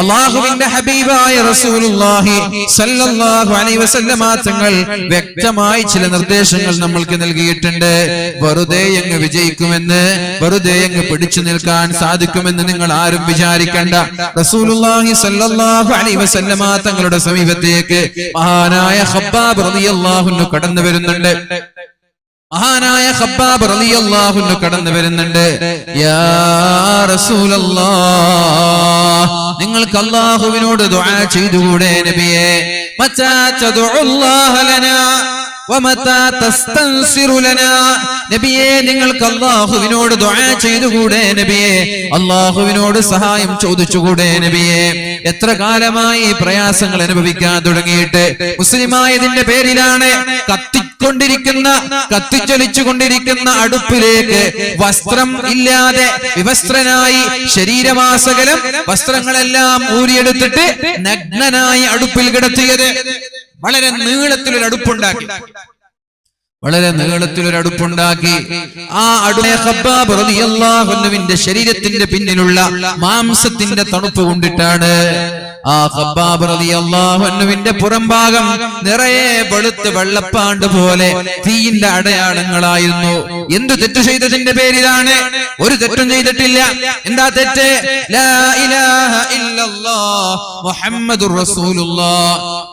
അള്ളാഹുവിന്റെ ഹബീബായ റസൂലുള്ളാഹി സല്ലല്ലാഹു അലൈഹി വസല്ലമ തങ്ങൾ വ്യക്തമായി ചില നിർദ്ദേശങ്ങൾ നമ്മൾക്ക് നൽകിയിട്ടുണ്ട്. വെറുതെ അങ്ങ് വിജയിക്കുമെന്ന് വെറുതെ അങ്ങ് പിടിച്ചു നിൽക്കാൻ സാധിക്കുമെന്ന് നിങ്ങൾ ആരും വിചാരിക്കണ്ട. റസൂലുള്ളാഹി സല്ലല്ലാഹു അലൈഹി വസല്ലമ തങ്ങളുടെ സമീപത്തേക്ക് മഹാനായ ഖബ്ബാബ് റളിയല്ലാഹു അൻഹു കടന്നു വരുന്നുണ്ട്. മഹാനായ ഖബ്ബാബ് റളിയല്ലാഹു അൻഹു കടന്നു വരുന്നുണ്ട്. യാ റസൂലല്ലാഹ് നിങ്ങൾക്ക് അള്ളാഹുവിനോട് ദുആ ചെയ്തുകൂടെ നബിയേ? നബിയേ നിങ്ങൾക്ക് അല്ലാഹുവിനോട് ദുആ ചെയ്തുകൂടെ നബിയേ? അല്ലാഹുവിനോട് സഹായം ചോദിച്ചുകൂടെ നബിയെ? എത്ര കാലമായി പ്രയാസങ്ങൾ അനുഭവിക്കാൻ തുടങ്ങിയിട്ട്? മുസ്ലിമായതിന്റെ പേരിലാണ് കത്തിക്കൊണ്ടിരിക്കുന്ന കത്തിച്ചൊലിച്ചുകൊണ്ടിരിക്കുന്ന അടുപ്പിലേക്ക് വസ്ത്രം ഇല്ലാതെ വിവസ്ത്രനായി ശരീരമാസകലം വസ്ത്രങ്ങളെല്ലാം ഊരിയെടുത്തിട്ട് നഗ്നനായി അടുപ്പിൽ കിടത്തിയത്. വളരെ നീളത്തിലൊരു അടുപ്പുണ്ടാക്കി. വളരെ നീളത്തിലൊരു അടുപ്പുണ്ടാക്കി. ആ അടുപ്പിന്റെ ശരീരത്തിന്റെ പിന്നിലുള്ള മാംസത്തിന്റെ തണുപ്പ് കൊണ്ടിട്ടാണ്. ആ ഖബ്ബാബ് പുറംഭാഗം നിറയെ വെളുത്ത് വെള്ളപ്പാണ്ട് പോലെ തീയിന്റെ അടയാളങ്ങളായിരുന്നു. എന്തു തെറ്റ് ചെയ്തതിന്റെ പേരിലാണ്? ഒരു തെറ്റും ചെയ്തിട്ടില്ല. എന്താ തെറ്റ്? ലാ ഇലാഹ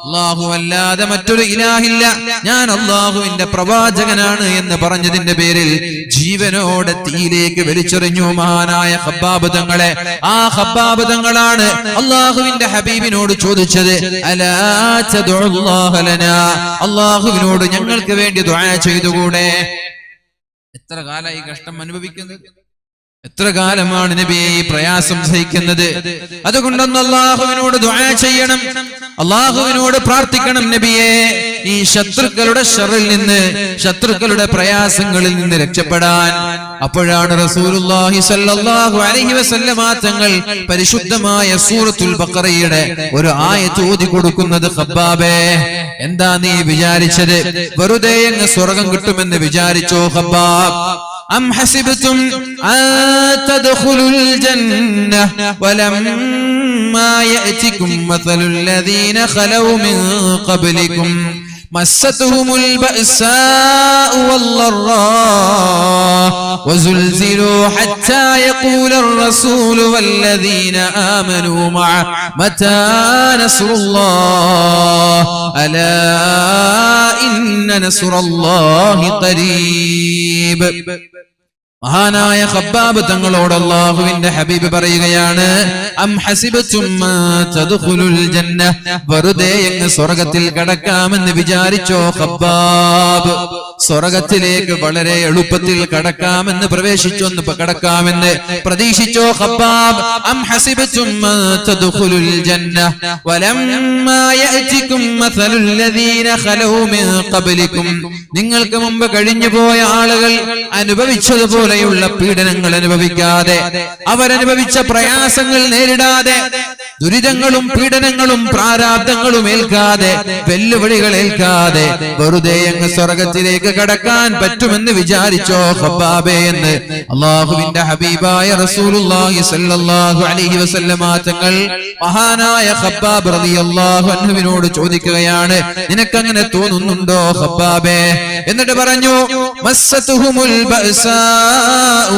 അല്ലാഹു അല്ലാതെ മറ്റൊരു ഇലാഹില്ല. ഞാൻ അല്ലാഹുവിന്റെ പ്രവാചകനാണ് എന്ന് പറഞ്ഞതിന്റെ പേരിൽ ജീവനോടെ തീയിലേക്ക് വലിച്ചെറിഞ്ഞു മഹാനായ ഖബ്ബാബ് തങ്ങളെ. ആ ഖബ്ബാബ് തങ്ങളാണ് അള്ളാഹുവിന്റെ ഹബീബിനോട് ചോദിച്ചത് അള്ളാഹുവിനോട് ഞങ്ങൾക്ക് വേണ്ടി ചെയ്തുകൂടെ? എത്ര കാലമായി കഷ്ടം അനുഭവിക്കുന്നത്? എത്ര കാലമാണ് നബിയെ ഈ പ്രയാസം സഹിക്കുന്നത്? അതുകൊണ്ടൊന്ന് അള്ളാഹുവിനോട് ചെയ്യണം. അള്ളാഹുവിനോട് പ്രാർത്ഥിക്കണം നബിയെ. ഈ ശത്രുക്കളുടെ ഷറിൽ നിന്ന് ശത്രുക്കളുടെ പ്രയാസങ്ങളിൽ നിന്ന് രക്ഷപ്പെടാൻ. അപ്പോഴാണ് റസൂലുള്ളാഹി സ്വല്ലല്ലാഹു അലൈഹി വസല്ലമ തങ്ങൾ പരിശുദ്ധമായ സൂറത്തുൽ ബഖറയുടെ ഒരു ആയത്ത് ഓതി കൊടുക്കുന്നത് ഖബ്ബാബേ എന്താ നീ വിചാരിച്ചത് വെറുതെ അങ്ങ് സ്വർഗം കിട്ടുമെന്ന് വിചാരിച്ചോ ഖബ്ബാബ് أم حسبتم أن تدخلوا الجنة ولما يأتكم مثل الذين خلوا من قبلكم مستهم البأساء والضراء وزلزلوا حتى يقول الرسول والذين آمنوا معه متى نصر الله؟ ألا إن نصر الله قريب. മഹാനായ ഖബ്ബാബ് തങ്ങളോട് അള്ളാഹുവിന്റെ ഹബീബ് പറയുകയാണ് അം ജന്ന വെറുതെ അങ്ങ് സ്വർഗത്തിൽ കടക്കാമെന്ന് വിചാരിച്ചോ ഖബ്ബാബ്? സ്വർഗത്തിലേക്ക് വളരെ എളുപ്പത്തിൽ കടക്കാമെന്ന് പ്രവേശിച്ചൊന്ന് കടക്കാമെന്ന് പ്രതീക്ഷിച്ചോ ഖബ്ബാബ്? അം തദ്ഖുലുൽ ജന്ന വലമ്മാ യഅതികും മസലുൽ ലദീന ഖലൂ മിൻ ഖബ്ലികും. നിങ്ങൾക്ക് മുമ്പ് കഴിഞ്ഞു പോയ ആളുകൾ അനുഭവിച്ചതുപോലെ പോലെയുള്ള പീഡനങ്ങൾ അനുഭവിക്കാതെ അവരനുഭവിച്ച പ്രയാസങ്ങൾ നേരിടാതെ ദുരിതങ്ങളും പീഡനങ്ങളും പ്രാരാബ്ദങ്ങളും ഏൽക്കാതെ വെല്ലുവിളികൾ ഏൽക്കാതെ വെറുതെ അങ്ങ് സ്വർഗത്തിലേക്ക് കടക്കാൻ പറ്റുമെന്ന് വിചാരിച്ചോ ഹബാബേ എന്ന് അള്ളാഹുവിന്റെ ഹബീബായ റസൂലുള്ളാഹി സ്വല്ലല്ലാഹു അലൈഹി വസല്ലമ തങ്ങൾ മഹാനായ ഖബ്ബാബ് റളിയല്ലാഹു അൻഹുവിനോട് ചോദിക്കുകയാണ് നിനക്കങ്ങനെ തോന്നുന്നുണ്ടോ ഖബ്ബാബേ? എന്നിട്ട് പറഞ്ഞു മസ്സതുഹുമുൽ ബഅസാ.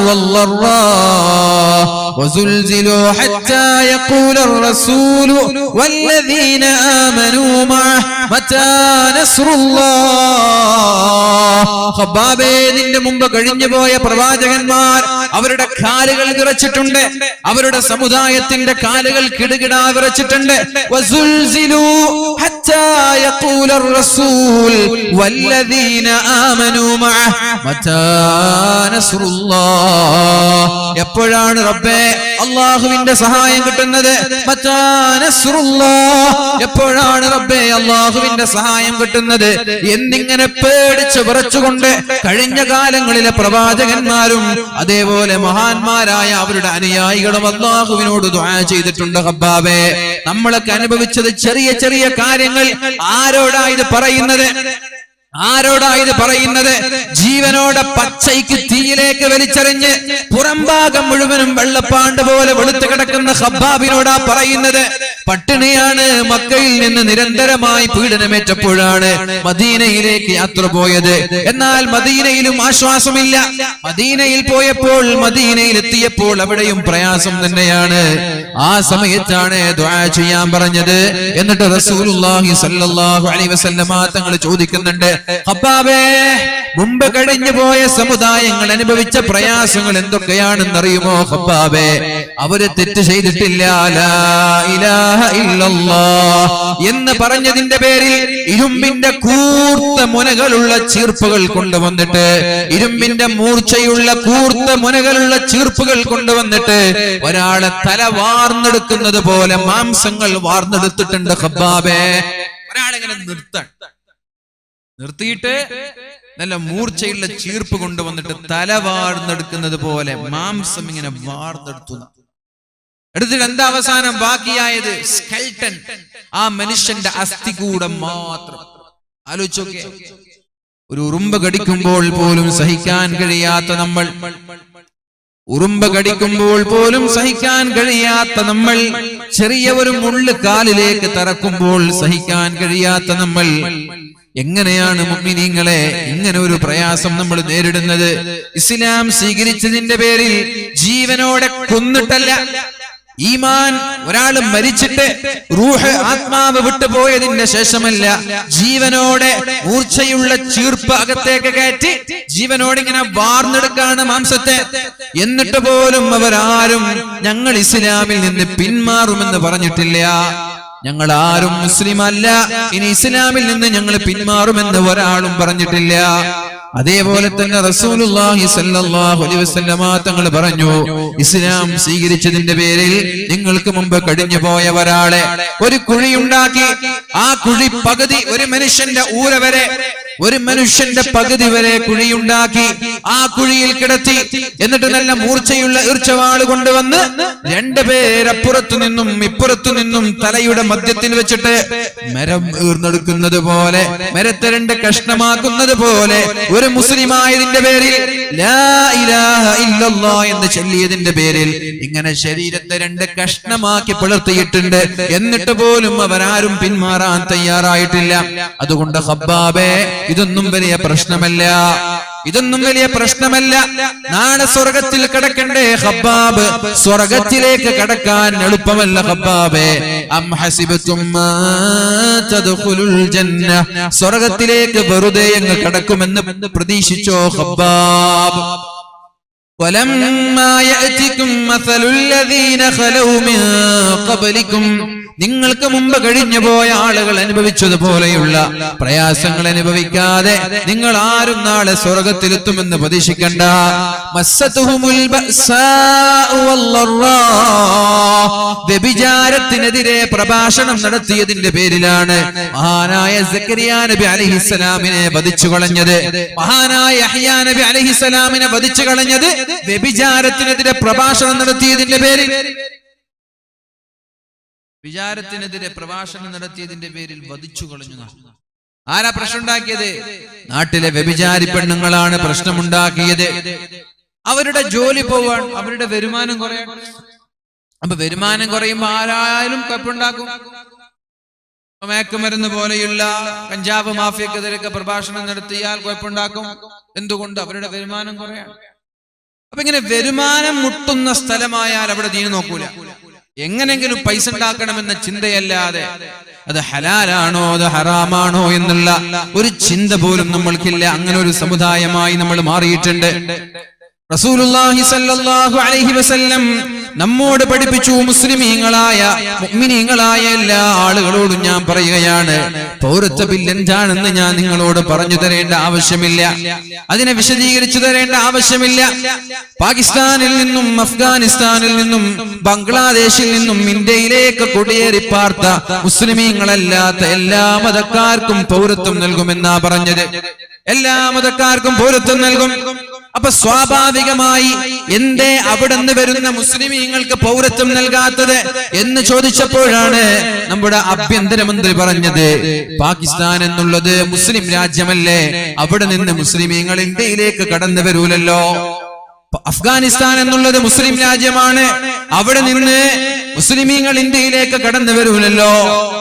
والضراء وزلزلوا حتى يقول الرسول والذين آمنوا معه متى نصر الله ഖബ്ബാബേ നിന്റെ മുമ്പ് കഴിഞ്ഞു പോയ പ്രവാചകന്മാർ അവരുടെ കാലുകൾ വിറച്ചിട്ടുണ്ട് അവരുടെ സമുദായത്തിന്റെ കാലുകൾ കിടുകിടാ വിറച്ചിട്ടുണ്ട് വസുൽസിലു ഹത്താ യഖൂല الرسول والذين آمنوا എപ്പോഴാണ് റബ്ബേ അള്ളാഹുവിന്റെ സഹായം കിട്ടുന്നത്? എപ്പോഴാണ് റബ്ബേ അള്ളാഹുവിന്റെ സഹായം കിട്ടുന്നത്? എന്നിങ്ങനെ പേടിച്ച് വിറച്ചുകൊണ്ട് കഴിഞ്ഞ കാലങ്ങളിലെ പ്രവാചകന്മാരും അതേപോലെ മഹാന്മാരായ അവരുടെ അനുയായികളും അള്ളാഹുവിനോട് ചെയ്തിട്ടുണ്ട് ഹബ്ബാബേ നമ്മളൊക്കെ അനുഭവിച്ചത് ചെറിയ ചെറിയ കാര്യങ്ങൾ ആരോടാ ഇത് പറയുന്നത്? ആരോടാ ഇത് പറയുന്നത്? ജീവനോടെ പച്ചയ്ക്ക് തീയിലേക്ക് വലിച്ചെറിഞ്ഞ് പുറംഭാഗം മുഴുവനും വെള്ളപ്പാണ്ട് പോലെ വെളുത്തു കിടക്കുന്ന ഹബ്ബാബിനോടാ പറയുന്നത്? പട്ടിണിയാണ് മക്കയിൽ നിന്ന് നിരന്തരമായി പീഡനമേറ്റപ്പോഴാണ് മദീനയിലേക്ക് യാത്ര പോയത്. എന്നാൽ മദീനയിലും ആശ്വാസമില്ല. മദീനയിൽ പോയപ്പോൾ മദീനയിൽ എത്തിയപ്പോൾ അവിടെയും പ്രയാസം തന്നെയാണ്. ആ സമയത്താണ് ചെയ്യാൻ പറഞ്ഞത്. എന്നിട്ട് റസൂലുള്ളാഹി സ്വല്ലല്ലാഹു അലൈഹി വസല്ലമ തങ്ങൾ ചോദിക്കുന്നുണ്ട് ഹബ്ബാബേ മുമ്പ് കഴിഞ്ഞു പോയ സമുദായങ്ങൾ അനുഭവിച്ച പ്രയാസങ്ങൾ എന്തൊക്കെയാണെന്ന് അറിയുമോ ഹബ്ബാബേ അവർ തെറ്റ് ചെയ്തിട്ടില്ല. എന്ന് പറഞ്ഞതിന്റെ പേരിൽ ഇരുമ്പിന്റെ കൂർത്ത മുനകളുള്ള ചീർപ്പുകൾ കൊണ്ടുവന്നിട്ട് ഇരുമ്പിന്റെ മൂർച്ചയുള്ള കൂർത്ത മുനകളുള്ള ചീർപ്പുകൾ കൊണ്ടുവന്നിട്ട് ഒരാളെ തല വാർന്നെടുക്കുന്നത് പോലെ മാംസങ്ങൾ വാർന്നെടുത്തിട്ടുണ്ട് ഹബ്ബാബേ ഒരാളെങ്ങനെ നിർത്താൻ. നിർത്തിയിട്ട് നല്ല മൂർച്ചയുള്ള ചീർപ്പ് കൊണ്ടുവന്നിട്ട് തല വാർന്നെടുക്കുന്നത് പോലെ മാംസം ഇങ്ങനെ വാർന്നെടുത്തു എടുത്തിട്ട് എന്താ അവസാനം ബാക്കിയായത്? സ്കെൽട്ടൻ ആ മനുഷ്യന്റെ അസ്ഥികൂടം മാത്രം. ആലോചിച്ചോക്കെ ഒരു ഉറുമ്പ് കടിക്കുമ്പോൾ പോലും സഹിക്കാൻ കഴിയാത്ത നമ്മൾ. ഉറുമ്പ് കടിക്കുമ്പോൾ പോലും സഹിക്കാൻ കഴിയാത്ത നമ്മൾ. ചെറിയ ഒരു മുള്ളു കാലിലേക്ക് തറക്കുമ്പോൾ സഹിക്കാൻ കഴിയാത്ത നമ്മൾ. എങ്ങനെയാണ് മുമ്മിനീങ്ങളെ ഇങ്ങനെ ഒരു പ്രയാസം നമ്മൾ നേരിടുന്നത്? ഇസ്ലാം സ്വീകരിച്ചതിന്റെ പേരിൽ ജീവനോടെ കൊന്നിട്ടല്ല. ഈമാൻ ഒരാൾ മരിച്ചിട്ട് റൂഹ് ആത്മാവ് വിട്ടുപോയതിന്റെ ശേഷമല്ല ജീവനോടെ മൂർച്ചയുള്ള ചീർപ്പ് അകത്തേക്ക് കയറ്റി ജീവനോട് ഇങ്ങനെ വാർന്നെടുക്കാണ് മാംസത്തെ. എന്നിട്ട് പോലും അവരാരും ഞങ്ങൾ ഇസ്ലാമിൽ നിന്ന് പിന്മാറുമെന്ന് പറഞ്ഞിട്ടില്ല. ഞങ്ങൾ ആരും മുസ്ലിം അല്ല ഇനി ഇസ്ലാമിൽ നിന്ന് ഞങ്ങൾ പിന്മാറുമെന്ന് ഒരാളും പറഞ്ഞിട്ടില്ല. അതേപോലെ തന്നെ റസൂലുള്ളാഹി അലൈഹി വസല്ലമ തങ്ങൾ പറഞ്ഞു ഇസ്ലാം സ്വീകരിച്ചതിന്റെ പേരിൽ നിങ്ങൾക്ക് മുമ്പ് കഴിഞ്ഞു പോയ ഒരാളെ ഒരു കുഴിയുണ്ടാക്കി ആ കുഴി പകുതി ഒരു മനുഷ്യന്റെ ഊര വരെ ഒരു മനുഷ്യന്റെ പകുതി വരെ കുഴിയുണ്ടാക്കി ആ കുഴിയിൽ കിടത്തി എന്നിട്ട് നല്ല മൂർച്ചയുള്ള ഈർച്ചവാൾ കൊണ്ടുവന്ന് രണ്ടുപേരപ്പുറത്തു നിന്നും ഇപ്പുറത്തു നിന്നും തലയുടെ മധ്യത്തിൽ വെച്ചിട്ട് മരം ഈർന്നെടുക്കുന്നത് പോലെ മരത്തെ രണ്ട് കഷ്ണമാക്കുന്നത് പോലെ ഒരു മുസ്ലിമായതിന്റെ പേരിൽ എന്ന് ചൊല്ലിയതിന്റെ പേരിൽ ഇങ്ങനെ ശരീരത്തെ രണ്ട് കഷ്ണമാക്കി പിളർത്തിയിട്ടുണ്ട് എന്നിട്ട് പോലും അവരാരും പിന്മാറാൻ തയ്യാറായിട്ടില്ല. അതുകൊണ്ട് ഹബ്ബാബേ ഇതൊന്നും വലിയ പ്രശ്നമല്ല. ഇതൊന്നും വലിയ പ്രശ്നമല്ല നാളെ സ്വർഗത്തിൽ കിടക്കണ്ടേ ഹബ്ബാബ് സ്വർഗത്തിലേക്ക് കടക്കാൻ എളുപ്പമല്ല ഹബ്ബാബേ അം ഹസിബത്തും മാ തദ്ഖുലുൽ ജന്ന സ്വർഗത്തിലേക്ക് വെറുതെ അങ്ങ് കടക്കുമെന്ന് പ്രതീക്ഷിച്ചോ ഹബ്ബാബ് ولما يأتكم مثل الذين خلوا من قبلكم നിങ്ങൾക്ക് മുമ്പ് കഴിഞ്ഞു പോയ ആളുകൾ അനുഭവിച്ചതുപോലെയുള്ള പ്രയാസങ്ങൾ അനുഭവിക്കാതെ നിങ്ങൾ ആരും നാളെ സ്വർഗത്തിലെത്തുമെന്ന് പ്രതീക്ഷിക്കണ്ട. വ്യഭിചാരത്തിനെതിരെ പ്രഭാഷണം നടത്തിയതിന്റെ പേരിലാണ് മഹാനായ സക്കരിയ നബി അലഹിസ്സലാമിനെ വധിച്ചു കളഞ്ഞത്. മഹാനായ അഹിയാ നബി അലഹിസ്സലാമിനെ വധിച്ചു കളഞ്ഞത് വ്യഭിചാരത്തിനെതിരെ പ്രഭാഷണം നടത്തിയതിന്റെ പേരിൽ. വിചാരത്തിനെതിരെ പ്രഭാഷണം നടത്തിയതിന്റെ പേരിൽ വധിച്ചു കളഞ്ഞു. ആരാ പ്രശ്നം ഉണ്ടാക്കിയത് നാട്ടിലെ വ്യഭിചാരി പെണ്ണുങ്ങളാണ് പ്രശ്നമുണ്ടാക്കിയത്. അവരുടെ ജോലി പോവാൻ അവരുടെ വരുമാനം കുറയാൻ. അപ്പൊ വരുമാനം കുറയുമ്പോ ആരായാലും കപ്പുണ്ടാക്കും മയക്കുമരുന്ന് പോലെയുള്ള കഞ്ചാവ് മാഫിയക്കെതിരൊക്കെ പ്രഭാഷണം നടത്തിയാൽ കുഴപ്പമുണ്ടാക്കും. എന്തുകൊണ്ട്? അവരുടെ വരുമാനം കുറയാണ് അപ്പൊ ഇങ്ങനെ വരുമാനം മുട്ടുന്ന സ്ഥലമായാൽ അവിടെ ദീന നോക്കൂല. എങ്ങനെങ്കിലും പൈസ ഉണ്ടാക്കണമെന്ന ചിന്തയല്ലാതെ അത് ഹലാലാണോ അത് ഹറാമാണോ എന്നുള്ള ഒരു ചിന്ത പോലും നമ്മൾക്കില്ല. അങ്ങനെ ഒരു സമുദായമായി നമ്മൾ മാറിയിട്ടുണ്ട്. റസൂലുള്ളാഹി സല്ലല്ലാഹു അലൈഹി വസല്ലം നമ്മോട് പഠിപ്പിച്ചു മുസ്ലിമീങ്ങളായ മുഗ്മിനീങ്ങളായ എല്ലാ ആളുകളോടും ഞാൻ പറയുകയാണ്. പൗരത്വ ബില്ലെന്താണെന്ന് ഞാൻ നിങ്ങളോട് പറഞ്ഞു തരേണ്ട ആവശ്യമില്ല. അതിനെ വിശദീകരിച്ചു തരേണ്ട ആവശ്യമില്ല. പാകിസ്ഥാനിൽ നിന്നും അഫ്ഗാനിസ്ഥാനിൽ നിന്നും ബംഗ്ലാദേശിൽ നിന്നും ഇന്ത്യയിലേക്ക് കുടിയേറി പാർത്ത മുസ്ലിമീങ്ങളല്ലാത്ത എല്ലാ മതക്കാർക്കും പൗരത്വം നൽകുമെന്നാ പറഞ്ഞത്. എല്ലാ മതക്കാർക്കും പൗരത്വം നൽകും. അപ്പൊ സ്വാഭാവികമായി എന്തേ അവിടെ നിന്ന് വരുന്ന മുസ്ലിമീങ്ങൾക്ക് പൗരത്വം നൽകാത്തത് എന്ന് ചോദിച്ചപ്പോഴാണ് നമ്മുടെ ആഭ്യന്തരമന്ത്രി പറഞ്ഞത്. പാകിസ്ഥാൻ എന്നുള്ളത് മുസ്ലിം രാജ്യമല്ലേ? അവിടെ നിന്ന് മുസ്ലിമീങ്ങൾ ഇന്ത്യയിലേക്ക് കടന്നു വരൂലല്ലോ. അഫ്ഗാനിസ്ഥാൻ എന്നുള്ളത് മുസ്ലിം രാജ്യമാണ്. അവിടെ നിന്ന് മുസ്ലിമീങ്ങൾ ഇന്ത്യയിലേക്ക് കടന്നു വരൂലല്ലോ.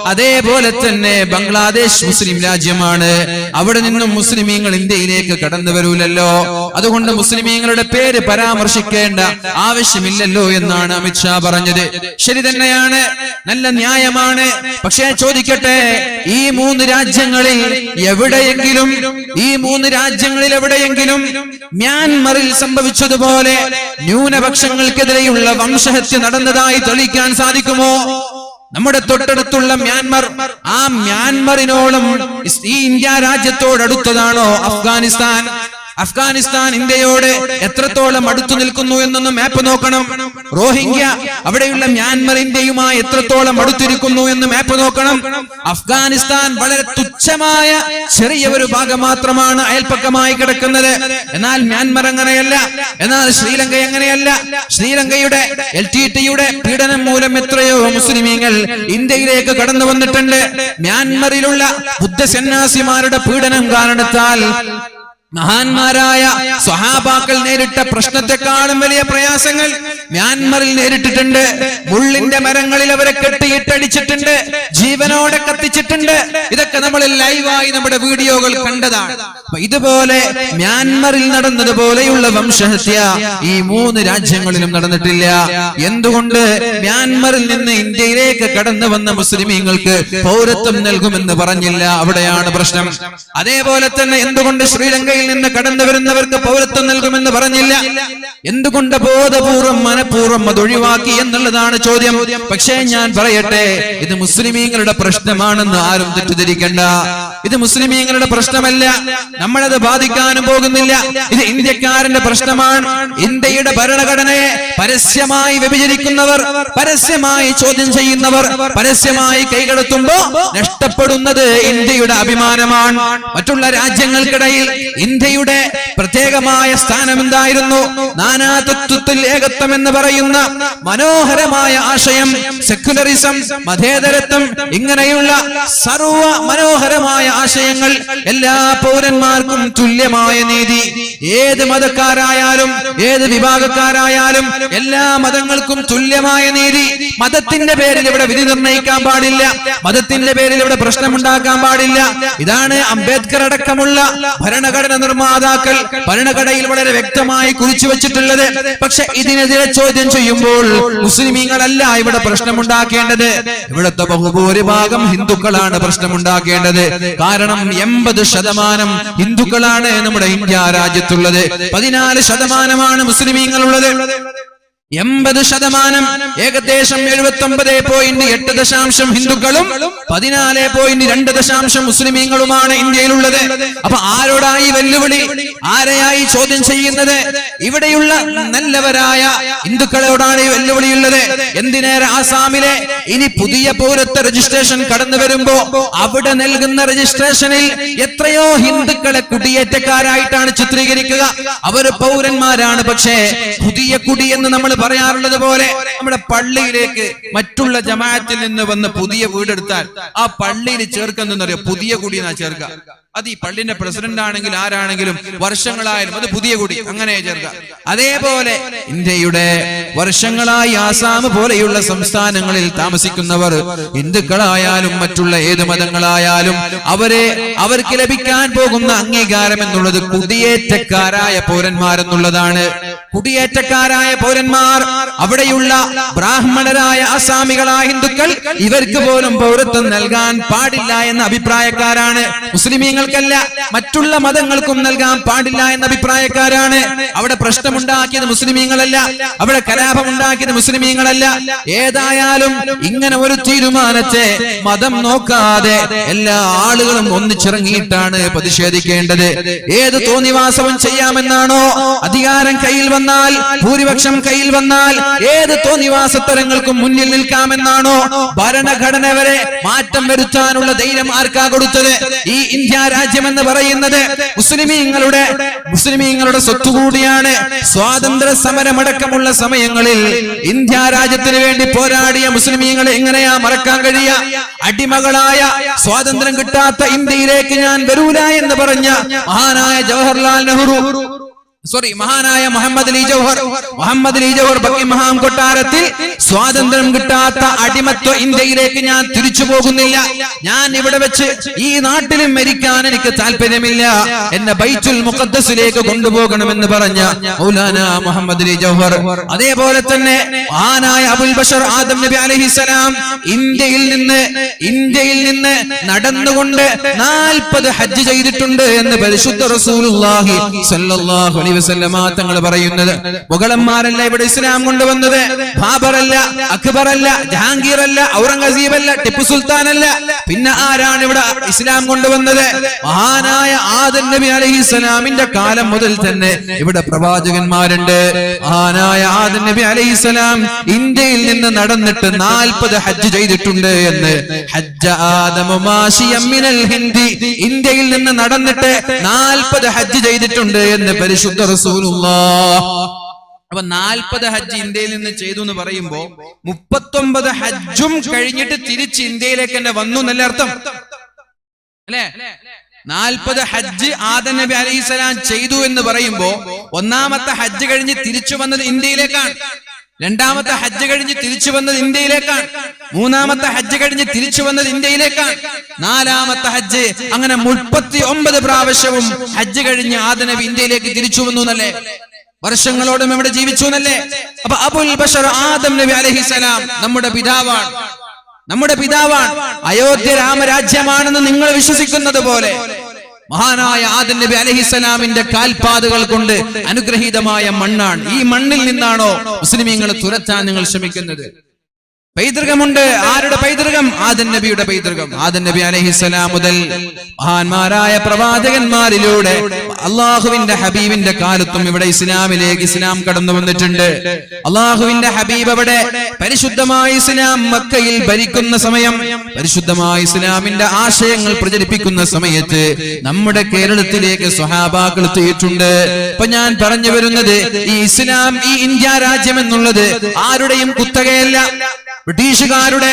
അതേപോലെ തന്നെ ബംഗ്ലാദേശ് മുസ്ലിം രാജ്യമാണ്. അവിടെ നിന്നും മുസ്ലിമീങ്ങൾ ഇന്ത്യയിലേക്ക് കടന്നു വരൂലല്ലോ. അതുകൊണ്ട് മുസ്ലിമീങ്ങളുടെ പേര് പരാമർശിക്കേണ്ട ആവശ്യമില്ലല്ലോ എന്നാണ് അമിത്ഷാ പറഞ്ഞത്. ശരി തന്നെയാണ്. നല്ല ന്യായമാണ്. പക്ഷേ ചോദിക്കട്ടെ ഈ മൂന്ന് രാജ്യങ്ങളിൽ എവിടെയെങ്കിലും ഈ മൂന്ന് രാജ്യങ്ങളിൽ എവിടെയെങ്കിലും മ്യാൻമറിൽ സംഭവിച്ചതുപോലെ ന്യൂനപക്ഷങ്ങൾക്കെതിരെയുള്ള വംശഹത്യ നടന്നതായി തെളിയിക്കാൻ സാധിക്കുമോ? നമ്മുടെ തൊട്ടടുത്തുള്ള മ്യാൻമർ ആ മ്യാൻമറിനോളം ഈ ഇന്ത്യ രാജ്യത്തോടടുത്തതാണോ അഫ്ഗാനിസ്ഥാൻ? അഫ്ഗാനിസ്ഥാൻ ഇന്ത്യയോട് എത്രത്തോളം അടുത്തു നിൽക്കുന്നു എന്നൊന്ന് മാപ്പ് നോക്കണം. റോഹിംഗ്യ അവിടെയുള്ള മ്യാൻമർ ഇന്ത്യയുമായി എത്രത്തോളം അടുത്തിരിക്കുന്നു എന്ന് മാപ്പ് നോക്കണം. അഫ്ഗാനിസ്ഥാൻ വളരെ തുച്ഛമായ ചെറിയ ഒരു ഭാഗം മാത്രമാണ് അയൽപ്പക്കമായി കിടക്കുന്നത്. എന്നാൽ മ്യാൻമർ അങ്ങനെയല്ല. എന്നാൽ ശ്രീലങ്ക എങ്ങനെയല്ല ശ്രീലങ്കയുടെ എൽ ടി ടിയുടെ പീഡനം മൂലം എത്രയോ മുസ്ലിമീങ്ങൾ ഇന്ത്യയിലേക്ക് കടന്നു വന്നിട്ടുണ്ട്. മ്യാൻമറിലുള്ള ബുദ്ധ സന്യാസിമാരുടെ പീഡനം കാരണത്താൽ മഹാന്മാരായ സ്വഹാബാക്കൾ നേരിട്ട പ്രശ്നത്തെക്കാളും വലിയ പ്രയാസങ്ങൾ മ്യാൻമറിൽ നേരിട്ടിട്ടുണ്ട്. മുള്ളിന്റെ മരങ്ങളിൽ അവരെ കെട്ടിയിട്ടടിച്ചിട്ടുണ്ട്. ജീവനോടെ കത്തിച്ചിട്ടുണ്ട്. ഇതൊക്കെ നമ്മൾ ലൈവായി നമ്മുടെ വീഡിയോകൾ കണ്ടതാണ്. ഇതുപോലെ മ്യാൻമറിൽ നടന്നതുപോലെയുള്ള വംശഹത്യ ഈ മൂന്ന് രാജ്യങ്ങളിലും നടന്നിട്ടില്ല. എന്തുകൊണ്ട് മ്യാൻമറിൽ നിന്ന് ഇന്ത്യയിലേക്ക് കടന്നു വന്ന മുസ്ലിമീങ്ങൾക്ക് പൗരത്വം നൽകുമെന്ന് പറഞ്ഞില്ല? അവിടെയാണ് പ്രശ്നം. അതേപോലെ തന്നെ എന്തുകൊണ്ട് ശ്രീലങ്കയിൽ നിന്ന് കടന്നു വരുന്നവർക്ക് പൗരത്വം നൽകുമെന്ന് പറഞ്ഞില്ല. എന്തുകൊണ്ട് ബോധപൂർവം മനഃപൂർവം അത് ഒഴിവാക്കി എന്നുള്ളതാണ് ചോദ്യം. പക്ഷേ ഞാൻ പറയട്ടെ ഇത് മുസ്ലിമീങ്ങളുടെ പ്രശ്നമാണെന്ന് ആരും തെറ്റിദ്ധരിക്കണ്ട. ഇത് മുസ്ലിമീങ്ങളുടെ പ്രശ്നമല്ല. നമ്മളത് ബാധിക്കാനും പോകുന്നില്ല. ഇത് ഇന്ത്യക്കാരന്റെ പ്രശ്നമാണ്. ഇന്ത്യയുടെ ഭരണഘടനയെ പരസ്യമായി വിഭജിക്കുന്നവർ പരസ്യമായി ചോദ്യം ചെയ്യുന്നവർ പരസ്യമായി കൈകടത്തുമ്പോ നഷ്ടപ്പെടുന്നത് ഇന്ത്യയുടെ അഭിമാനമാണ്. മറ്റുള്ള രാജ്യങ്ങൾക്കിടയിൽ ഇന്ത്യയുടെ പ്രത്യേകമായ സ്ഥാനം എന്തായിരുന്നു നാനാതത്വത്തിൽ ഏകത്വം എന്ന് പറയുന്ന മനോഹരമായ ആശയം സെക്യുലറിസം മതേതരത്വം ഇങ്ങനെയുള്ള സർവ മനോഹരമായ ആശയങ്ങൾ എല്ലാ പൗരന്മാർക്കും തുല്യമായ നീതി. ഏത് മതക്കാരായാലും ഏത് വിഭാഗക്കാരായാലും എല്ലാ മതങ്ങൾക്കും തുല്യമായ നീതി. മതത്തിന്റെ പേരിൽ ഇവിടെ വിധി നിർണയിക്കാൻ പാടില്ല. മതത്തിന്റെ പേരിൽ ഇവിടെ പ്രശ്നമുണ്ടാക്കാൻ പാടില്ല. ഇതാണ് അംബേദ്കർ അടക്കമുള്ള ഭരണഘടന നിർമ്മാതാക്കൾ ഭരണഘടനയിൽ വളരെ വ്യക്തമായി കുറിച്ചു വെച്ചിട്ടുള്ളത്. പക്ഷെ ഇതിനെതിരെ ചോദ്യം ചെയ്യുമ്പോൾ മുസ്ലിമീങ്ങളല്ല ഇവിടെ പ്രശ്നമുണ്ടാക്കേണ്ടത്? ഇവിടുത്തെ ബഹുഭൂരിഭാഗം ഹിന്ദുക്കളാണ് പ്രശ്നമുണ്ടാക്കേണ്ടത്. കാരണം എൺപത് ശതമാനം ഹിന്ദുക്കളാണ് നമ്മുടെ ഇന്ത്യ രാജ്യത്തുള്ളത്. പതിനാല് ശതമാനമാണ് മുസ്ലിമീങ്ങളുള്ളത്. എൺപത് ശതമാനം ഏകദേശം എഴുപത്തി ഒമ്പത് പോയിന്റ് എട്ട് ദശാംശം ഹിന്ദുക്കളും പതിനാല് പോയിന്റ് രണ്ട് ദശാംശം മുസ്ലിമീങ്ങളുമാണ് ഇന്ത്യയിലുള്ളത്. അപ്പൊ ആരോടായി വെല്ലുവിളി? ആരെയായി ചോദ്യം ചെയ്യുന്നത്? ഇവിടെയുള്ള നല്ലവരായ ഹിന്ദുക്കളോടാണ് ഈ വെല്ലുവിളിയുള്ളത്. എന്തിനേറെ ആസാമിലെ ഇനി പുതിയ പൗരത്വ രജിസ്ട്രേഷൻ കടന്നു വരുമ്പോ അവിടെ നൽകുന്ന രജിസ്ട്രേഷനിൽ എത്രയോ ഹിന്ദുക്കളെ കുടിയേറ്റക്കാരായിട്ടാണ് ചിത്രീകരിക്കുക. അവർ പൗരന്മാരാണ് പക്ഷേ പുതിയ കുടിയെന്ന് നമ്മൾ പറയാറുള്ളത് പോലെ നമ്മുടെ പള്ളിയിലേക്ക് മറ്റുള്ള ജമാഅത്തിൽ നിന്ന് വന്ന് പുതിയ വീടെടുത്താൽ ആ പള്ളിയിൽ ചേർക്കുന്നറിയോ പുതിയ കുടി എന്നാ ചേർക്കുക. അത് ഈ പള്ളിന്റെ പ്രസിഡന്റ് ആണെങ്കിൽ ആരാണെങ്കിലും വർഷങ്ങളായാലും അത് പുതിയ കുടി. അങ്ങനെ ചേർക്ക. അതേപോലെ ഇന്ത്യയുടെ വർഷങ്ങളായി ആസാം പോലെയുള്ള സംസ്ഥാനങ്ങളിൽ താമസിക്കുന്നവർ ഹിന്ദുക്കളായാലും മറ്റുള്ള ഏത് മതങ്ങളായാലും അവരെ അവർക്ക് ലഭിക്കാൻ പോകുന്ന അംഗീകാരം എന്നുള്ളത് കുടിയേറ്റക്കാരായ പൗരന്മാരെന്നുള്ളതാണ്. കുടിയേറ്റക്കാരായ പൗരന്മാർ അവിടെയുള്ള ബ്രാഹ്മണരായ ആസാമികളായ ഹിന്ദുക്കൾ ഇവർക്ക് പോലും പൗരത്വം നൽകാൻ പാടില്ല എന്ന അഭിപ്രായക്കാരാണ് മുസ്ലിമീങ്ങൾക്കല്ല മറ്റുള്ള മതങ്ങൾക്കും നൽകാൻ പാടില്ല എന്ന അഭിപ്രായക്കാരാണ്. അവിടെ പ്രശ്നമുണ്ടാക്കിയത് മുസ്ലിമീങ്ങളല്ല അവിടെ കലാപമുണ്ടാക്കിയത് മുസ്ലിമീങ്ങളല്ല. ഏതായാലും ഇങ്ങനെ ഒരു തീരുമാനത്തെ മതം നോക്കാതെ എല്ലാ ആളുകളും ഒന്നിച്ചിറങ്ങിയിട്ടാണ് പ്രതിഷേധിക്കേണ്ടത്. ഏത് തോന്നിവാസവും ചെയ്യാമെന്നാണോ? അധികാരം കയ്യിൽ വന്നാൽ ഭൂരിപക്ഷം കയ്യിൽ വന്നാൽ ഏത് തോന്നിവാസത്തരങ്ങൾക്കും മുന്നിൽ നിൽക്കാമെന്നാണോ? ഭരണഘടന വരെ മാറ്റം വരുത്താനുള്ള ധൈര്യം ആർക്കാ കൊടുത്തത്? ഈ ഇന്ത്യ രാജ്യം എന്ന് പറയുന്നത് മുസ്ലിമീങ്ങളുടെ മുസ്ലിമീങ്ങളുടെ സ്വത്തുകൂടിയാണ്. സ്വാതന്ത്ര്യ സമരമടക്കമുള്ള സമയങ്ങളിൽ ഇന്ത്യ രാജ്യത്തിന് വേണ്ടി പോരാടിയ മുസ്ലിമീങ്ങളെ എങ്ങനെയാ മറക്കാൻ കഴിയ അടിമകളായ സ്വാതന്ത്ര്യം കിട്ടാത്ത ഇന്ത്യയിലേക്ക് ഞാൻ വരൂല എന്ന് പറഞ്ഞ മഹാനായ ജവഹർലാൽ നെഹ്റു സോറി മഹാനായ മുഹമ്മദ് അലി ജൗഹർ. മുഹമ്മദ് അലി ജൗഹർ ബക്കിംഹാം കൊട്ടാരത്തിൽ സ്വാതന്ത്ര്യം കിട്ടാത്ത അടിമത്വ ഇന്ത്യയിലേക്ക് ഞാൻ തിരിച്ചു പോകുന്നില്ല. ഞാൻ ഇവിടെ വെച്ച് ഈ നാട്ടിലും മരിക്കാൻ എനിക്ക് താല്പര്യമില്ല. എന്നെ ബൈത്തുൽ മുഖദ്സിലേക്ക് കൊണ്ടുപോകണമെന്ന് പറഞ്ഞ മൗലാന മുഹമ്മദ് അലി ജൗഹർ. അതേപോലെ തന്നെ മഹാനായ അബുൽ ബഷർ ആദം നബി അലഹിസലാം ഇന്ത്യയിൽ നിന്ന് ഇന്ത്യയിൽ നിന്ന് നടന്നുകൊണ്ട് നാൽപ്പത് ഹജ്ജ് ചെയ്തിട്ടുണ്ട് എന്ന് പരിശുദ്ധ റസൂലുള്ളാഹി വസല്ലമ തങ്ങൾ പറയുന്നത് മുഗളന്മാരല്ല ഇവിടെ ഇസ്ലാം കൊണ്ടുവന്നത്. ബാബറല്ല അക്ബറല്ല ജഹാംഗീറല്ല ഔറംഗസീബല്ല ടിപ്പു സുൽത്താനല്ല. പിന്നെ ആരാണ് ഇവിടെ ഇസ്ലാം കൊണ്ടുവന്നത്? മഹാനായ ആദൻ നബി അലൈഹിസ്സലാമിന്റെ കാലം മുതൽ തന്നെ ഇവിടെ പ്രവാചകന്മാരുണ്ട്. മഹാനായ ആദൻ നബി അലൈഹിസ്സലാം ഇന്ത്യയിൽ നിന്ന് നടന്നിട്ട് നാൽപ്പത് ഹജ്ജ് ചെയ്തിട്ടുണ്ട് എന്ന്. ഹജ്ജ ആദമുമാഷിയമ്മിനൽ മാഷിയം ഹിന്ദി. ഇന്ത്യയിൽ നിന്ന് നടന്നിട്ട് നാൽപ്പത് ഹജ്ജ് ചെയ്തിട്ടുണ്ട് എന്ന് പരിശുദ്ധ അപ്പൊ നാൽപ്പത് ഹജ്ജ് ഇന്ത്യയിൽ നിന്ന് ചെയ്തു എന്ന് പറയുമ്പോ മുപ്പത്തൊമ്പത് ഹജ്ജും കഴിഞ്ഞിട്ട് തിരിച്ച് ഇന്ത്യയിലേക്ക് തന്നെ വന്നു എന്നല്ലേ അർത്ഥം? അല്ലേ? നാൽപ്പത് ഹജ്ജ് ആദൻ നബി അലൈഹിസ്സലാം ചെയ്തു എന്ന് പറയുമ്പോ ഒന്നാമത്തെ ഹജ്ജ് കഴിഞ്ഞ് തിരിച്ചു വന്നത് ഇന്ത്യയിലേക്കാണ്. രണ്ടാമത്തെ ഹജ്ജ് കഴിഞ്ഞ് തിരിച്ചു വന്നത് ഇന്ത്യയിലേക്കാണ്. മൂന്നാമത്തെ ഹജ്ജ് കഴിഞ്ഞ് തിരിച്ചു വന്നത് ഇന്ത്യയിലേക്കാണ്. നാലാമത്തെ ഹജ്ജ് അങ്ങനെ മുപ്പത്തി ഒമ്പത് പ്രാവശ്യവും ഹജ്ജ് കഴിഞ്ഞ് ആദനവ് ഇന്ത്യയിലേക്ക് തിരിച്ചു വന്നു എന്നല്ലേ? വർഷങ്ങളോടും ഇവിടെ ജീവിച്ചു എന്നല്ലേ? അപ്പൊ അബുൽ ബഷർ ആദം നബി അലഹിസലാം നമ്മുടെ പിതാവാണ്. നമ്മുടെ പിതാവാണ്. അയോധ്യ രാമരാജ്യമാണെന്ന് നിങ്ങൾ വിശ്വസിക്കുന്നത് പോലെ. മഹാനായ ആദൻ നബി അലഹിസലാമിന്റെ കാൽപാതുകൾ കൊണ്ട് അനുഗ്രഹീതമായ മണ്ണാണ്. ഈ മണ്ണിൽ നിന്നാണോ മുസ്ലിമീങ്ങളെ തുരത്താൻ നിങ്ങൾ ശ്രമിക്കുന്നത്? പൈതൃകമുണ്ട്. ആരുടെ പൈതൃകം? ആദൻ നബിയുടെ പൈതൃകം. ആദൻ നബി അലഹിസ്സലാം മുതൽ മഹാന്മാരായ പ്രവാചകന്മാരിലൂടെ അള്ളാഹുവിന്റെ ഹബീബിന്റെ കാലത്തും ഇവിടെ ഇസ്ലാമിലേക്ക് ഇസ്ലാം കടന്നു വന്നിട്ടുണ്ട്. അള്ളാഹുവിന്റെ ഹബീബ് അവിടെ പരിശുദ്ധമായ ഇസ്ലാം മക്കയിൽ ഭരിക്കുന്ന സമയം പരിശുദ്ധമായ ഇസ്ലാമിന്റെ ആശയങ്ങൾ പ്രചരിപ്പിക്കുന്ന സമയത്ത് നമ്മുടെ കേരളത്തിലേക്ക് സ്വഹാബാക്കൾ എത്തിയിട്ടുണ്ട്. ഇപ്പൊ ഞാൻ പറഞ്ഞു വരുന്നത് ഈ ഇസ്ലാം ഈ ഇന്ത്യ രാജ്യം എന്നുള്ളത് ആരുടെയും കുത്തകയല്ല. ബ്രിട്ടീഷുകാരുടെ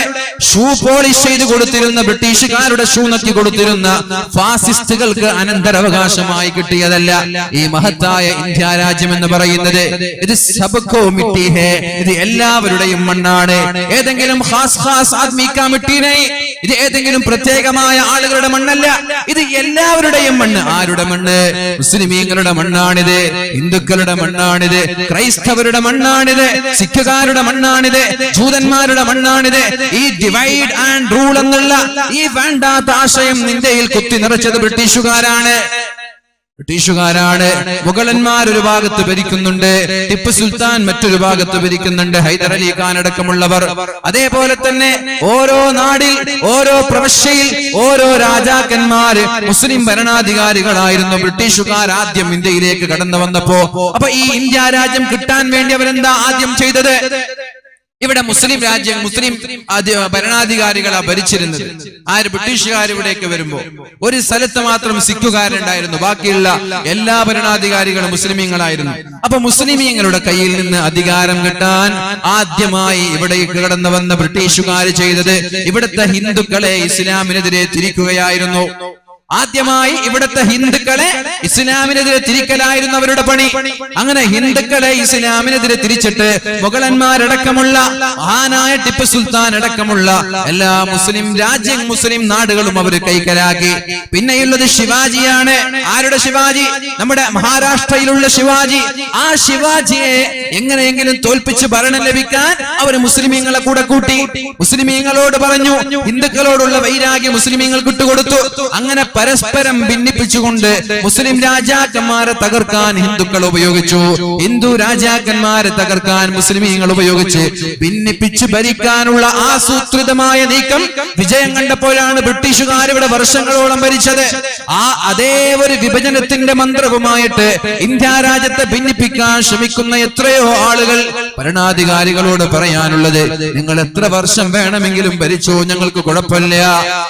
ഷൂ പോളിഷ് ചെയ്ത് കൊടുത്തിരുന്ന ബ്രിട്ടീഷുകാരുടെ ഷൂ നക്കി കൊടുത്തിരുന്ന ഫാസിസ്റ്റുകൾക്ക് അനന്തരാവകാശമായി കിട്ടിയതല്ല ഈ മഹത്തായ ഇന്ത്യ രാജ്യം എന്ന് പറയുന്നത് ഇത് സബക്കോ മിട്ടി ഹേ ഇത് എല്ലാവരുടെയും മണ്ണാണ് ഏതെങ്കിലും ഖാസ് ഖാസ് ആദ്മി കമ്മിറ്റീനെ. ഇത് ഏതെങ്കിലും പ്രത്യേകമായ ആളുകളുടെ മണ്ണല്ല. ഇത് എല്ലാവരുടെയും മണ്ണ്. ആരുടെ മണ്ണ്? മുസ്ലിമീങ്ങളുടെ മണ്ണാണിത്. ഹിന്ദുക്കളുടെ മണ്ണാണിത്. ക്രൈസ്തവരുടെ മണ്ണാണിത്. സിഖുകാരുടെ മണ്ണാണിത്. ജൂതന്മാരുടെ മണ്ണാണിത്. ഈ ഡിവൈഡ് ആൻഡ് റൂൾ എന്നുള്ള ഈ വേണ്ടാത്ത ആശയം ഇന്ത്യയിൽ കുത്തി നിറച്ചത് ബ്രിട്ടീഷുകാരാണ്. ബ്രിട്ടീഷുകാരാണ്. മുഗളന്മാർ ഒരു ഭാഗത്ത് ഭരിക്കുന്നുണ്ട്. ടിപ്പു സുൽത്താൻ മറ്റൊരു ഭാഗത്ത് ഭരിക്കുന്നുണ്ട്. ഹൈദർ അലി ഖാൻ അടക്കമുള്ളവർ. അതേപോലെ തന്നെ ഓരോ നാടിൽ ഓരോ പ്രവശ്യയിൽ ഓരോ രാജാക്കന്മാര് മുസ്ലിം ഭരണാധികാരികളായിരുന്നു. ബ്രിട്ടീഷുകാർ ആദ്യം ഇന്ത്യയിലേക്ക് കടന്നു വന്നപ്പോ. അപ്പൊ ഈ ഇന്ത്യ രാജ്യം കിട്ടാൻ വേണ്ടി അവരെന്താ ആദ്യം ചെയ്തത്? ഇവിടെ മുസ്ലിം രാജ്യം മുസ്ലിം ഭരണാധികാരികളാ ഭരിച്ചിരുന്നത്. ആര് ബ്രിട്ടീഷുകാർ ഇവിടേക്ക് വരുമ്പോ ഒരു സ്ഥലത്ത് മാത്രം സിഖുകാരുണ്ടായിരുന്നു. ബാക്കിയുള്ള എല്ലാ ഭരണാധികാരികളും മുസ്ലിമീങ്ങളായിരുന്നു. അപ്പൊ മുസ്ലിമീങ്ങളുടെ കയ്യിൽ നിന്ന് അധികാരം കിട്ടാൻ ആദ്യമായി ഇവിടേക്ക് കടന്നു വന്ന ബ്രിട്ടീഷുകാർ ചെയ്തത് ഇവിടുത്തെ ഹിന്ദുക്കളെ ഇസ്ലാമിനെതിരെ തിരിക്കുകയായിരുന്നു. ആദ്യമായി ഇവിടുത്തെ ഹിന്ദുക്കളെ ഇസ്ലാമിനെതിരെ തിരിക്കലായിരുന്നു അവരുടെ പണി. അങ്ങനെ ഹിന്ദുക്കളെ ഇസ്ലാമിനെതിരെ തിരിച്ചിട്ട് മുഗളന്മാരടക്കമുള്ള മഹാനായ ടിപ്പു സുൽത്താൻ അടക്കമുള്ള എല്ലാ മുസ്ലിം രാജ്യം മുസ്ലിം നാടുകളും അവർ കൈക്കലാക്കി. പിന്നെയുള്ളത് ശിവാജിയാണ്. ആരുടെ ശിവാജി? നമ്മുടെ മഹാരാഷ്ട്രയിലുള്ള ശിവാജി. ആ ശിവാജിയെ എങ്ങനെയെങ്കിലും തോൽപ്പിച്ച് ഭരണം ലഭിക്കാൻ അവർ മുസ്ലിമീങ്ങളെ കൂടെ കൂട്ടി. മുസ്ലിമീങ്ങളോട് പറഞ്ഞു ഹിന്ദുക്കളോടുള്ള വൈരാഗ്യം മുസ്ലിമീങ്ങൾ ഇട്ടുകൊടുത്തു. അങ്ങനെ പരസ്പരം ഭിന്നിപ്പിച്ചുകൊണ്ട് മുസ്ലിം രാജാക്കന്മാരെ തകർക്കാൻ ഹിന്ദുക്കൾ ഉപയോഗിച്ചു. ഹിന്ദു രാജാക്കന്മാരെ തകർക്കാൻ മുസ്ലിമീങ്ങൾ ഉപയോഗിച്ച് ഭിന്നിപ്പിച്ച് ഭരിക്കാനുള്ള ആസൂത്രിതമായ നീക്കം വിജയം കണ്ടപ്പോഴാണ് ബ്രിട്ടീഷുകാർ ഇവിടെ വർഷങ്ങളോളം ഭരിച്ചത്. ആ അതേ ഒരു വിഭജനത്തിന്റെ മന്ത്രവുമായിട്ട് ഇന്ത്യ രാജ്യത്തെ ഭിന്നിപ്പിക്കാൻ ശ്രമിക്കുന്ന എത്രയോ ആളുകൾ ഭരണാധികാരികളോട് പറയാനുള്ളത് നിങ്ങൾ എത്ര വർഷം വേണമെങ്കിലും ഭരിച്ചോ ഞങ്ങൾക്ക് കുഴപ്പമില്ല.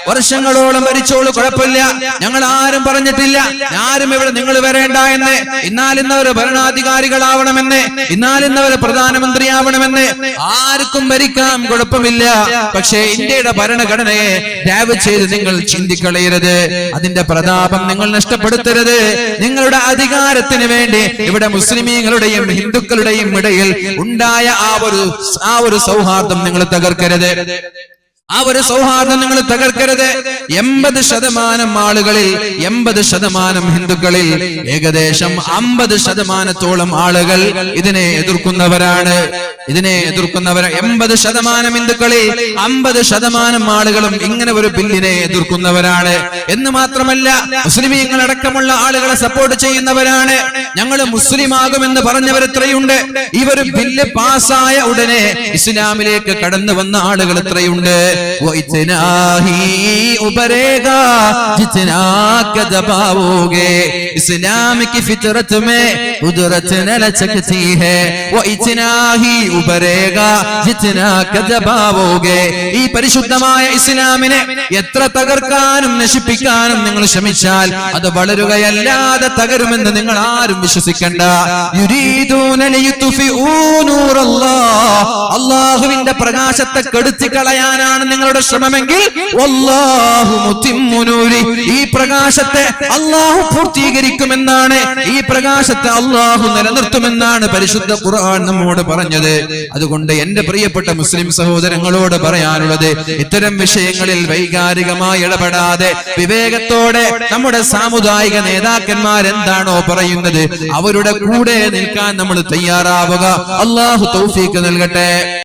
വർഷങ്ങളോളം ഭരിച്ചോളൂ കുഴപ്പമില്ല. ഞങ്ങൾ ആരും പറഞ്ഞിട്ടില്ല. ആരും ഇവിടെ നിങ്ങൾ വരേണ്ട എന്ന്. ഇന്നാലിന്നവര് ഭരണാധികാരികളാവണമെന്ന്. ഇന്നാലിന്നവര് പ്രധാനമന്ത്രിയാവണമെന്ന്. ആർക്കും ഭരിക്കാം കുഴപ്പമില്ല. പക്ഷേ ഇന്ത്യയുടെ ഭരണഘടനയെ ഡാവ് ചെയ്ത് നിങ്ങൾ ചിന്തിക്കളയരുത്. അതിന്റെ പ്രതാപം നിങ്ങൾ നഷ്ടപ്പെടുത്തരുത്. നിങ്ങളുടെ അധികാരത്തിന് വേണ്ടി ഇവിടെ മുസ്ലിമീങ്ങളുടെയും ഹിന്ദുക്കളുടെയും ഇടയിൽ ഉണ്ടായ ആ ഒരു ആ ഒരു സൗഹാർദ്ദം നിങ്ങൾ തകർക്കരുത്. ആ ഒരു സൗഹാർദ്ദം നിങ്ങൾ തകർക്കരുത്. എൺപത് ശതമാനം ആളുകളിൽ എൺപത് ശതമാനം ഹിന്ദുക്കളിൽ ഏകദേശം അമ്പത് ശതമാനത്തോളം ആളുകൾ ഇതിനെ എതിർക്കുന്നവരാണ്. ഇതിനെ എതിർക്കുന്നവർ എൺപത് ശതമാനം ഹിന്ദുക്കളിൽ അമ്പത് ശതമാനം ആളുകളും ഇങ്ങനെ ഒരു ബില്ലിനെ എതിർക്കുന്നവരാണ്. എന്ന് മാത്രമല്ല മുസ്ലിമീങ്ങൾ അടക്കമുള്ള ആളുകളെ സപ്പോർട്ട് ചെയ്യുന്നവരാണ്. ഞങ്ങൾ മുസ്ലിം ആകുമെന്ന് പറഞ്ഞവർ എത്രയുണ്ട്? ഈ ഒരു ബില്ല് പാസ്സായ ഉടനെ ഇസ്ലാമിലേക്ക് കടന്നു വന്ന ആളുകൾ എത്രയുണ്ട്? जितना का दबाओगे इस्लाम की फितरत में कुदरत न लचकती है वो इतना ही उभरेगा जितना का दबाओगे ഈ പരിശുദ്ധമായ ഇസ്ലാമിനെ എത്ര തകർക്കാനും നശിപ്പിക്കാനും നിങ്ങൾ ശ്രമിച്ചാൽ അത് വളരുകയല്ലാതെ തകരുമെന്ന് നിങ്ങൾ ആരും വിശ്വസിക്കണ്ട. അള്ളാഹുവിന്റെ പ്രകാശത്തെ കെടുത്തി കളയാനാണ് നിങ്ങളുടെ ശ്രമമെങ്കിൽ ഈ പ്രകാശത്തെ അള്ളാഹു പൂർത്തീകരിക്കുമെന്നാണ്. ഈ പ്രകാശത്തെ അള്ളാഹു നിലനിർത്തുമെന്നാണ് പരിശുദ്ധ ഖുർആൻ നമ്മോട് പറഞ്ഞത്. അതുകൊണ്ട് എന്റെ പ്രിയപ്പെട്ട മുസ്ലിം സഹോദരങ്ങളോട് പറയാനുള്ളത് ഇത്തരം വിഷയങ്ങളിൽ വൈകാരികമായി ഇടപെടാതെ വിവേകത്തോടെ നമ്മുടെ സാമുദായിക നേതാക്കന്മാർ എന്താണോ പറയുന്നത് അവരുടെ കൂടെ നിൽക്കാൻ നമ്മൾ തയ്യാറാവുക. അള്ളാഹു തൗഫീക്ക് നൽകട്ടെ.